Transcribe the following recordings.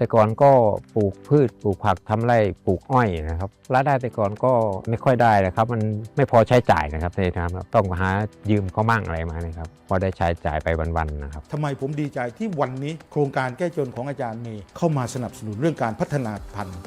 แต่ก่อนก็ปลูกพืชปลูกผักทำไร่ปลูกอ้อยนะครับรายได้แต่ก่อนก็ไม่ค่อยได้นะครับ มันไม่พอใช้จ่ายนะครับในทางครับต้องหายืมเขามั่งอะไรมานะครับพอได้ใช้จ่ายไปวันๆนะครับทำไมผมดีใจที่วันนี้โครงการแก้จนของอาจารย์เมย์เข้ามาสนับสนุนเรื่องการพัฒนาพันธุ์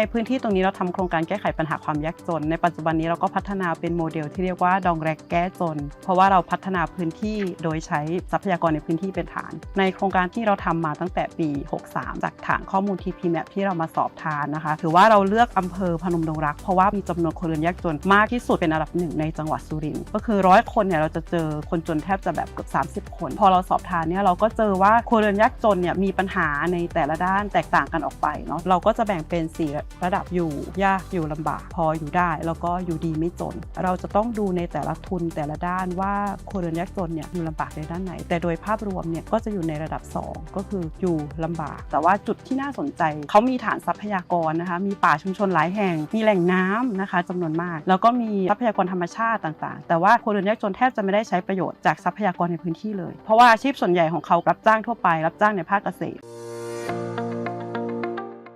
ในพื้นที่ตรงนี้เราทำโครงการแก้ไขปัญหาความยากจน ในปัจจุบันนี้เราก็พัฒนาเป็นโมเดลที่เรียกว่าดองแรกแก้จน เพราะว่าเราพัฒนาพื้นที่โดยใช้ทรัพยากรในพื้นที่เป็นฐาน ในโครงการที่เราทำมาตั้งแต่ปี 63 จากฐานข้อมูล TP Map ที่เรามาสอบทานนะคะ ถือว่าเราเลือกอำเภอพนมดงรัก เพราะว่ามีจำนวนคนเรือนยากจนมากที่สุดเป็นอันดับหนึ่งในจังหวัดสุรินทร์ก็คือร้อยคนเนี่ยเราจะเจอคนจนแทบจะแบบเกือบ30 คน พอเราสอบทานเนี่ยเราก็เจอว่าคนเรือนยากจนเนี่ยมีปัญหาในแต่ละด้านแตกต่างกันออกไปเนาะเราก็จะแบ่งเป็นสระดับอยู่ยากอยู่ลำบาก พออยู่ได้ แล้วก็อยู่ดีไม่จน เราจะต้องดูในแต่ละทุนแต่ละด้านว่าคนเรือนยากจนเนี่ยอยู่ลำบากในด้านไหน แต่โดยภาพรวมเนี่ยก็จะอยู่ในระดับ 2 ก็คืออยู่ลำบาก แต่ว่าจุดที่น่าสนใจ เขามีฐานทรัพยากรนะคะมีป่าชุมชนหลายแห่งมีแหล่งน้ำนะคะจำนวนมาก แล้วก็มีทรัพยากรธรรมชาติต่างๆ แต่ว่าคนเรือนยากจนแทบจะไม่ได้ใช้ประโยชน์จากทรัพยากรในพื้นที่เลย เพราะว่าอาชีพส่วนใหญ่ของเขารับจ้างทั่วไป รับจ้างในภาคเกษตร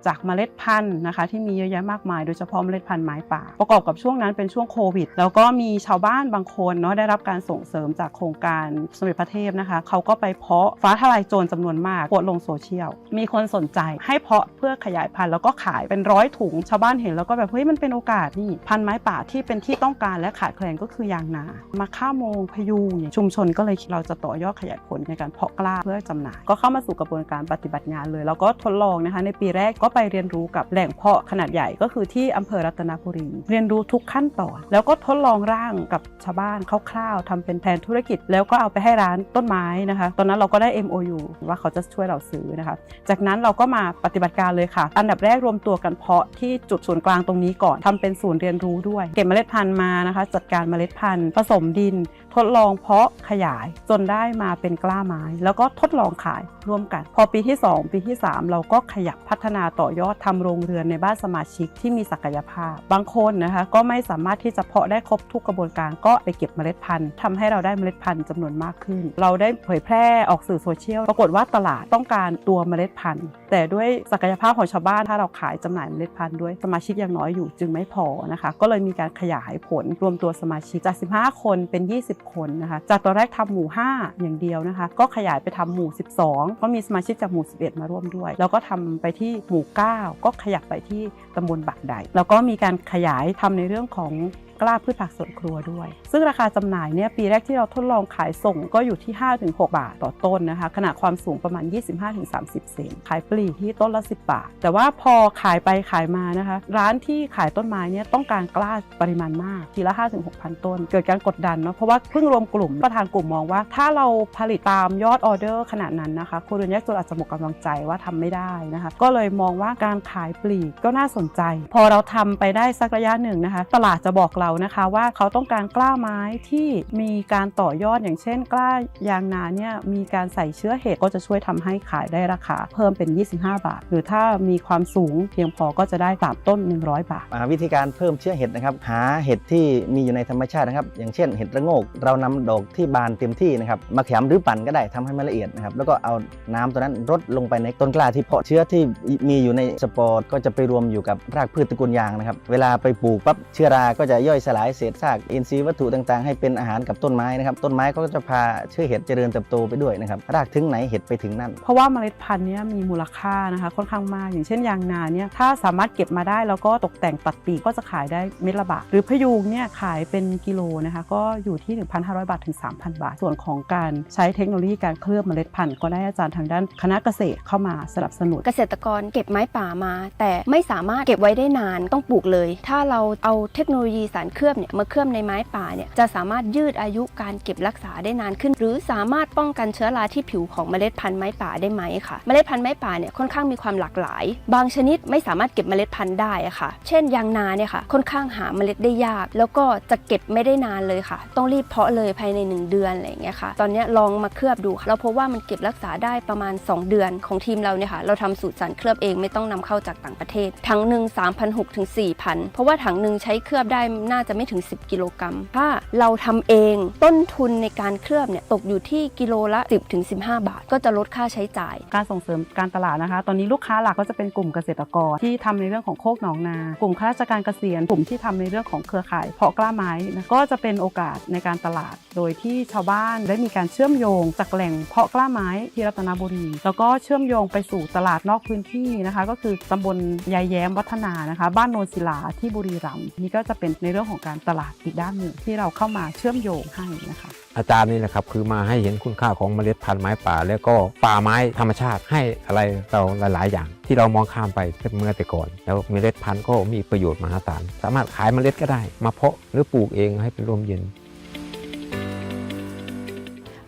จากเมล็ดพันธุ์นะคะ ที่มีเยอะแยะมากมายโดยเฉพาะเมล็ดพันธุ์ไม้ป่า ประกอบกับช่วงนั้นเป็นช่วงโควิด แล้วก็มีชาวบ้านบางคนเนาะได้รับการส่งเสริมจากโครงการสมเด็จพระเทพนะคะเขาก็ไปเพาะฟ้าทลายโจรจำนวนมากโพสลงโซเชียลมีคนสนใจให้เพาะเพื่อขยายพันธุ์แล้วก็ขายเป็นร้อยถุงชาวบ้านเห็นแล้วก็แบบเฮ้ยมันเป็นโอกาสนี่พันธุ์ไม้ป่าที่เป็นที่ต้องการและขาดแคลนก็คือยางนา มาค่าโมงพยุงเนี่ยชุมชนก็เลยเราจะต่อยอดขยายผลในการเพาะกล้าเพื่อจำหน่าย ก็เข้ามาสู่กระบวนการปฏิบัติงานเลย แล้วก็ทดลองนะคะในปีแรกก็ไปเรียนรู้กับแหล่งเพาะขนาดใหญ่ก็คือที่อำเภอรัตนบุรี เรียนรู้ทุกขั้นตอนแล้วก็ทดลองร่างกับชาวบ้านคร่าวๆทำเป็นแผนธุรกิจ แล้วก็เอาไปให้ร้านต้นไม้นะคะ ตอนนั้นเราก็ได้ MOU ว่าเขาจะช่วยเราซื้อนะคะ จากนั้นเราก็มาปฏิบัติการเลยค่ะ อันดับแรกรวมตัวกันเพาะที่จุดศูนย์กลางตรงนี้ก่อนทำเป็นศูนย์เรียนรู้ด้วย เก็บเมล็ดพันธุ์มานะคะ จัดการเมล็ดพันธุ์ผสมดิน ทดลองเพาะขยายจนได้มาเป็นกล้าไม้ แล้วก็ทดลองขายร่วมกัน พอปีที่ 2 ปีที่ 3 เราก็ขยับพัฒนาต่อยอดทำโรงเรือนในบ้านสมาชิกที่มีศักยภาพ บางคนนะคะก็ไม่สามารถที่จะเพาะได้ครบทุกกระบวนการก็ไปเก็บเมล็ดพันธุ์ทำให้เราได้เมล็ดพันธุ์จำนวนมากขึ้น เราได้เผยแพร่ออกสื่อโซเชียลปรากฏว่าตลาดต้องการตัวเมล็ดพันธุ์ แต่ด้วยศักยภาพของชาวบ้านถ้าเราขายจำหน่ายเมล็ดพันธุ์ด้วยสมาชิกยังน้อยอยู่จึงไม่พอนะคะก็เลยมีการขยายผลรวมตัวสมาชิกจาก 15 คนเป็น 20คนนะคะจากตอนแรกทำหมู่ 5 อย่างเดียวนะคะ ก็ขยายไปทำหมู่ 12 ก็มีสมาชิกจากหมู่ 11 มาร่วมด้วย แล้วก็ทำไปที่หมู่ 9 ก็ขยับไปที่ตำบลบักใดแล้วก็มีการขยายทำในเรื่องของ กล้าพืชผักสวนครัวด้วย ซึ่งราคาจำหน่ายเนี่ยปีแรกที่เราทดลองขายส่งก็อยู่ที่ 5-6 บาทต่อต้นนะคะขนาดความสูงประมาณ 25-30 เซนขายปลีกที่ต้นละ 10 บาท แต่ว่าพอขายไปขายมานะคะ ร้านที่ขายต้นไม้เนี่ยต้องการกล้าปริมาณมากทีละ 5-6 พันต้น เกิดการกดดันเนาะเพราะว่าเพิ่งรวมกลุ่มประธานกลุ่มมองว่า ถ้าเราผลิตตามยอดออเดอร์ขนาดนั้นนะคะคนเรือนยากจนอาจจะหมดกำลังใจว่าทำไม่ได้นะคะ ก็เลยมองว่าการขายปลีกก็น่าสนใจ พอเราทำไปได้สักระยะหนึ่งนะคะ ตลาดจะบอกเรานะคะ ว่าเขาต้องการกล้าไม้ที่มีการต่อยอดอย่างเช่น กล้ายางนาเนี่ยมีการใส่เชื้อเห็ดก็จะช่วยทำให้ขายได้ราคา เพิ่มเป็น 25 บาท หรือถ้ามีความสูงเพียงพอก็จะได้สามต้น 100 บาทอ่าวิธีการเพิ่มเชื้อเห็ดนะครับหาเห็ดที่มีอยู่ในธรรมชาตินะครับ อย่างเช่นเห็ดระโงก เรานำดอกที่บานเต็มที่นะครับมาแขมหรือปั่นก็ได้ทำให้มันละเอียดนะครับแล้วก็เอาน้ำตัวนั้นรดลงไปในต้นกล้าที่เพาะเชื้อที่มีอยู่ในสปอร์ก็จะไปรวมอยู่กับรากพืชตระกูลยางนะครับเวลาไปปลูกปั๊บเชื้อราก็จะย่อยสลายเศษซากอินทรีย์วัตถุต่างๆ ให้เป็นอาหารกับต้นไม้นะครับต้นไม้ก็จะพาเชื้อเห็ดเจริญเติบโตไปด้วยนะครับรากถึงไหนเห็ดไปถึงนั่น เพราะว่าเมล็ดพันธุ์เนี้มีมูลค่านะคะค่อนข้างมากอย่างเช่นยางนาเนี่ยถ้าสามารถเก็บมาได้แล้วก็ตกแต่งตัดปีกก็จะขายได้เม็ดละบาทหรือพะยูงเนี่ยขายเป็นกิโลนะคะก็อยู่ที่ 1,500 บาทถึง 3,000 บาท ส่วนของการใช้เทคโนโลยีการเคลือบเมล็ดพันธุ์ก็ได้อาจารย์ทางด้านคณะเกษตรเข้ามาสนับสนุนเกษตรกรเก็บไม้ป่ามา แต่ไม่สามารถเก็บไว้ได้นานต้องปลูกเลย ถ้าเราเอาเทคโนโลยีสารารเคลือบเนี่ยมาเคลือบในไม้ป่าเนี่ยจะสามารถยืดอายุการเก็บรักษาได้นานขึ้น หรือสามารถป้องกันเชื้อราที่ผิวของเมล็ดพันธุ์ไม้ป่าได้ไหมค่ะ เมล็ดพันธุ์ไม้ป่าเนี่ยค่อนข้างมีความหลากหลาย บางชนิดไม่สามารถเก็บเมล็ดพันธุ์ได้อะค่ะ เช่นยางนาเนี่ยค่ะค่อนข้างหาเมล็ดได้ยาก แล้วก็จะเก็บไม่ได้นานเลยค่ะ ต้องรีบเพาะเลยภายใน 1 เดือนอะไรอย่างเงี้ยค่ะ ตอนนี้ลองมาเคลือบดูค่ะเราพบว่ามันเก็บรักษาได้ประมาณ 2 เดือนของทีมเราเนี่ยค่ะเราทำสูตรสารเคลือบเองไม่ต้องนำเข้าจากต่างประเทศถังหนึ่ง3,600ถึง4,000 เพราะว่าถังหนึ่งใช้เคลือบได้นาจะไม่ถึง 10 กิโลกรัม ถ้าเราทำเองต้นทุนในการเคลือบเนี่ยตกอยู่ที่กิโลละ 10ถึง15 บาท ก็จะลดค่าใช้จ่าย การส่งเสริมการตลาดนะคะ ตอนนี้ลูกค้าหลักก็จะเป็นกลุ่มเกษตรกรที่ทำในเรื่องของโคกหนองนา กลุ่มข้าราชการเกษียณกลุ่มที่ทำในเรื่องของเครือข่ายเพาะกล้าไม้นะก็จะเป็นโอกาสในการตลาด โดยที่ชาวบ้านได้มีการเชื่อมโยงจากแหล่งเพาะกล้าไม้ที่รัตนบุรี แล้วก็เชื่อมโยงไปสู่ตลาดนอกพื้นที่นะคะ ก็คือตำบลยายแย้มวัฒนานะคะ บ้านโนนศิลาที่บุรีรัมย์นี่ก็จะเป็นในเรื่องของการตลาดอีกด้านหนึ่งที่เราเข้ามาเชื่อมโยงให้นะคะอาจารย์นี่แหละครับคือมาให้เห็นคุณค่าของเมล็ดพันธุ์ไม้ป่า แล้วก็ป่าไม้ธรรมชาติให้อะไรเราหลาย ๆ อย่าง ที่เรามองข้ามไปเมื่อแต่ก่อน แล้วเมล็ดพันธุ์ก็มีประโยชน์มหาศาลสามารถขายเมล็ดก็ได้ มาเพาะหรือปลูกเองให้เป็นร่มเย็น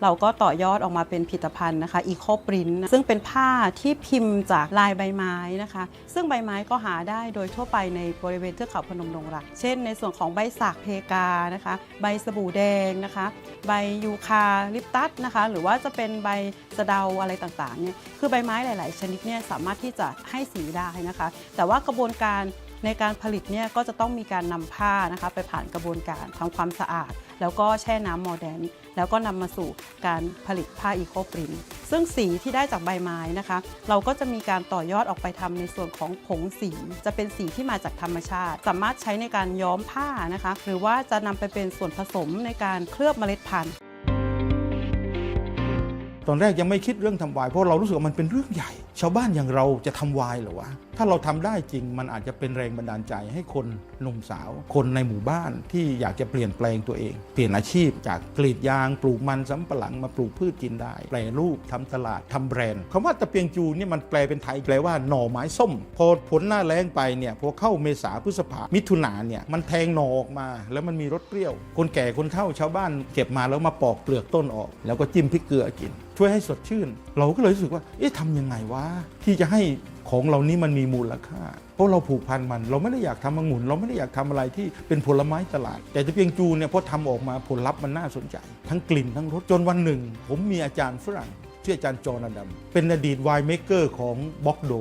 เราก็ต่อยอดออกมาเป็นผลิตภัณฑ์นะคะอีโคปรินซึ่งเป็นผ้าที่พิมพ์จากลายใบไม้นะคะ ซึ่งใบไม้ก็หาได้โดยทั่วไปในบริเวณเทือกเขาพนมดงรัก เช่นในส่วนของใบสากเพกานะคะ ใบสบู่แดงนะคะ ใบยูคาลิปตัสนะคะ หรือว่าจะเป็นใบสะเดาอะไรต่างๆเนี่ยคือใบไม้หลาย ๆ ชนิดเนี่ยสามารถที่จะให้สีได้นะคะ แต่ว่ากระบวนการในการผลิตเนี่ยก็จะต้องมีการนำผ้านะคะ ไปผ่านกระบวนการทำความสะอาด แล้วก็แช่น้ำโมเดน แล้วก็นำมาสู่การผลิตผ้าอีโคปรินซึ่งสีที่ได้จากใบไม้นะคะ เราก็จะมีการต่อยอดออกไปทำในส่วนของผงสี จะเป็นสีที่มาจากธรรมชาติ สามารถใช้ในการย้อมผ้านะคะ หรือว่าจะนำไปเป็นส่วนผสมในการเคลือบเมล็ดพันธุ์ตอนแรกยังไม่คิดเรื่องทำวายเพราะเรารู้สึกว่ามันเป็นเรื่องใหญ่ ชาวบ้านอย่างเราจะทำวายหรอวะ ถ้าเราทำได้จริงมันอาจจะเป็นแรงบันดาลใจให้คนหนุ่มสาว คนในหมู่บ้านที่อยากจะเปลี่ยนแปลงตัวเอง เปลี่ยนอาชีพจากกรีดยางปลูกมันสำปะหลังมาปลูกพืชกินได้ แปลรูปทำตลาดทำแบรนด์คำว่าตะเปียงจูนี่มันแปลเป็นไทยแปลว่าหน่อไม้ส้ม พอผลหน้าแล้งไปเนี่ยพอเข้าเมษาพฤษภามิถุนาเนี่ยมันแทงหน่อออกมา แล้วมันมีรสเปรี้ยว คนแก่คนเฒ่าชาวบ้านเก็บมาแล้วมาปอกเปลือกต้นออก แล้วก็จิ้มพริกเกลือกิน ช่วยให้สดชื่น เราก็เลยรู้สึกว่า เอ๊ะทำยังไงวะที่จะให้ของเรานี้มันมีมูลค่า เพราะเราผูกพันมัน เราไม่ได้อยากทำองุ่น เราไม่ได้อยากทำอะไรที่เป็นผลไม้ตลาด แต่ตะเพียงจูเนี่ยพอทำออกมาผลลัพธ์มันน่าสนใจ ทั้งกลิ่นทั้งรสจนวันหนึ่ง ผมมีอาจารย์ฝรั่งชื่ออาจารย์จอห์นดัมเป็นอดีตไวน์เมกเกอร์ของบ็อกโด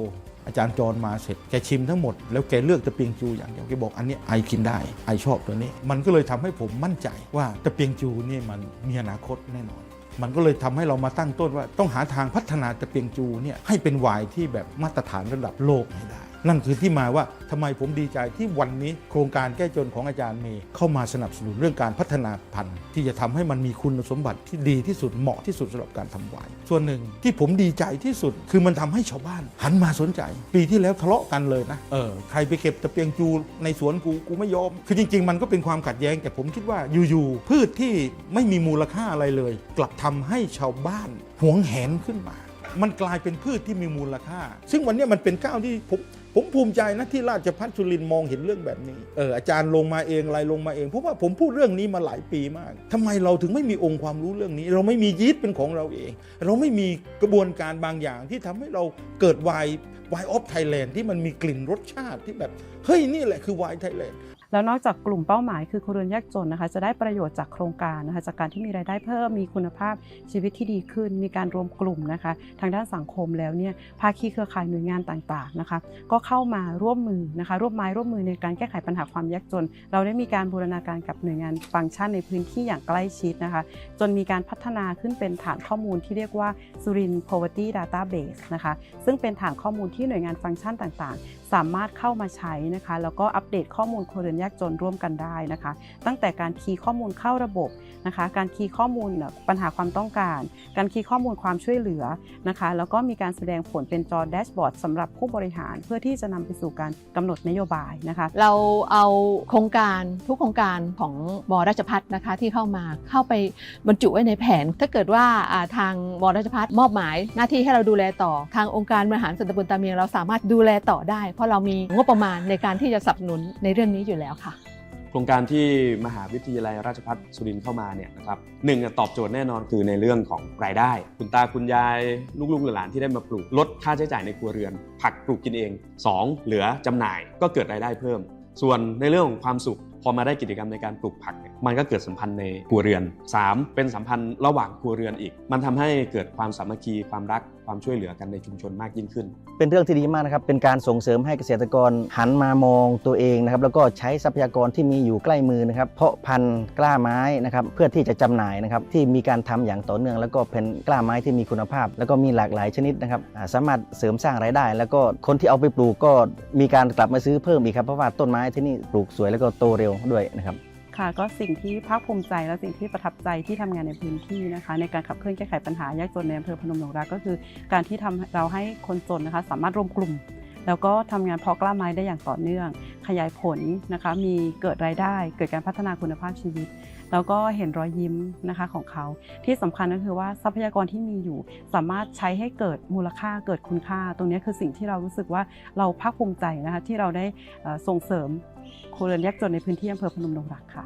อาจารย์จรมาเสร็จ แกชิมทั้งหมด แล้วแกเลือกตะเปียงจูอย่างเดียวแกบอกอันนี้ไอกินได้ไอชอบตัวนี้ มันก็เลยทำให้ผมมั่นใจว่าตะเปียงจูนี่มันมีอนาคตแน่นอน มันก็เลยทำให้เรามาตั้งต้นว่า ต้องหาทางพัฒนาตะเปียงจูเนี่ยให้เป็นไวน์ที่แบบมาตรฐานระดับโลกให้ได้ นั่นคือที่มาว่าทำไมผมดีใจที่วันนี้โครงการแก้จนของอาจารย์เมย์เข้ามาสนับสนุนเรื่องการพัฒนาพันธุ์ ที่จะทำให้มันมีคุณสมบัติที่ดีที่สุดเหมาะที่สุดสำหรับการทำไวน์ส่วนหนึ่งที่ผมดีใจที่สุด คือมันทำให้ชาวบ้าน หันมาสนใจ ปีที่แล้วทะเลาะกันเลยนะเออใครไปเก็บตะเปียงจูในสวนกูกูไม่ยอม คือจริง ๆ มันก็เป็นความขัดแย้ง แต่ผมคิดว่าอยู่ๆพืชที่ไม่มีมูลค่าอะไรเลย กลับทำให้ชาวบ้านหวงแหนขึ้นมามันกลายเป็นพืชที่มีมูลค่า ซึ่งวันนี้มันเป็นก้าวที่ผม ผมภูมิใจนะที่ราชพัฒสุรินมองเห็นเรื่องแบบนี้เอออาจารย์ลงมาเองอะไรลงมาเองเพราะว่าผมพูดเรื่องนี้มาหลายปีมากทำไมเราถึงไม่มีองค์ความรู้เรื่องนี้ เราไม่มียีสต์เป็นของเราเอง เราไม่มีกระบวนการบางอย่างที่ทำให้เราเกิดวายวายออฟไทยแลนด์ที่มันมีกลิ่นรสชาติที่แบบ เฮ้ย นี่แหละคือวายไทยแลนด์ แล้วนอกจากกลุ่มเป้าหมายคือครัวเรือนยากจนนะคะจะได้ประโยชน์จากโครงการนะคะจากการที่มีรายได้เพิ่มมีคุณภาพชีวิตที่ดีขึ้น มีการรวมกลุ่มนะคะทางด้านสังคมแล้วเนี่ยภาคีเครือข่ายหน่วยงานต่างๆนะคะก็เข้ามาร่วมมือนะคะร่วมไม้ร่วมมือในการแก้ไขปัญหาความยากจน เราได้มีการบูรณาการกับหน่วยงานฟังก์ชันในพื้นที่อย่างใกล้ชิดนะคะจนมีการพัฒนาขึ้นเป็นฐานข้อมูลที่เรียกว่าสุริน poverty database นะคะซึ่งเป็นฐานข้อมูลที่หน่วยงานฟังก์ชันต่างๆ สามารถเข้ามาใช้นะคะแล้วก็อัปเดตข้อมูลครัวเรือนยากจนร่วมกันได้นะคะ ตั้งแต่การคีย์ข้อมูลเข้าระบบนะคะ การคีย์ข้อมูลปัญหาความต้องการ การคีย์ข้อมูลความช่วยเหลือนะคะ แล้วก็มีการแสดงผลเป็นจอแดชบอร์ดสำหรับผู้บริหารเพื่อที่จะนำไปสู่การกำหนดนโยบายนะคะ เราเอาโครงการทุกโครงการของบอราชพัฒนะคะที่เข้ามาเข้าไปบรรจุไว้ในแผน ถ้าเกิดว่าทางบอราชพัฒมอบหมายหน้าที่ให้เราดูแลต่อ ทางองค์การบริหารส่วนตำบลตาเมียงเราสามารถดูแลต่อได้ เพราะเรามีงบประมาณในการที่จะสนับสนุนในเรื่องนี้อยู่แล้วค่ะ โครงการที่มหาวิทยาลัยราชภัฏสุรินทร์เข้ามาเนี่ยนะครับหนึ่งตอบโจทย์แน่นอนคือในเรื่องของรายได้ คุณตาคุณยายลูกๆหลานๆที่ได้มาปลูกลดค่าใช้จ่ายในครัวเรือน ผักปลูกกินเอง 2. เหลือจำหน่ายก็เกิดรายได้เพิ่ม ส่วนในเรื่องของความสุขพอมาได้กิจกรรมในการปลูกผักเนี่ยมันก็เกิดสัมพันธ์ในครัวเรือน 3. เป็นสัมพันธ์ระหว่างครัวเรือนอีก มันทำให้เกิดความสามัคคีความรักความช่วยเหลือกันในชุมชนมากยิ่งขึ้น เป็นเรื่องที่ดีมากนะครับ เป็นการส่งเสริมให้เกษตรกรหันมามองตัวเองนะครับ แล้วก็ใช้ทรัพยากรที่มีอยู่ใกล้มือนะครับ เพาะพันธุ์กล้าไม้นะครับ เพื่อที่จะจำหน่ายนะครับ ที่มีการทำอย่างต่อเนื่อง แล้วก็เป็นกล้าไม้ที่มีคุณภาพ แล้วก็มีหลากหลายชนิดนะครับ สามารถเสริมสร้างรายได้ แล้วก็คนที่เอาไปปลูกก็มีการกลับมาซื้อเพิ่มอีกครับ เพราะว่าต้นไม้ที่นี่ปลูกสวยแล้วก็โตเร็วด้วยนะครับ ค่ะก็สิ่งที่ภาคภูมิใจและสิ่งที่ประทับใจที่ทำงานในพื้นที่นะคะ ในการขับเคลื่อนแก้ไขปัญหายากจนในอำเภอพนมดงรักก็คือ การที่ทำเราให้คนจนนะคะสามารถรวมกลุ่ม แล้วก็ทำงานเพาะกล้าไม้ได้อย่างต่อเนื่อง ขยายผลนะคะมีเกิดรายได้เกิดการพัฒนาคุณภาพชีวิต แล้วก็เห็นรอยยิ้มนะคะของเขา ที่สำคัญก็คือว่าทรัพยากรที่มีอยู่ สามารถใช้ให้เกิดมูลค่าเกิดคุณค่า ตรงนี้คือสิ่งที่เรารู้สึกว่าเราภาคภูมิใจนะคะที่เราได้ส่งเสริมครัวเรือนยากจนในพื้นที่อำเภอพนมดงรักค่ะ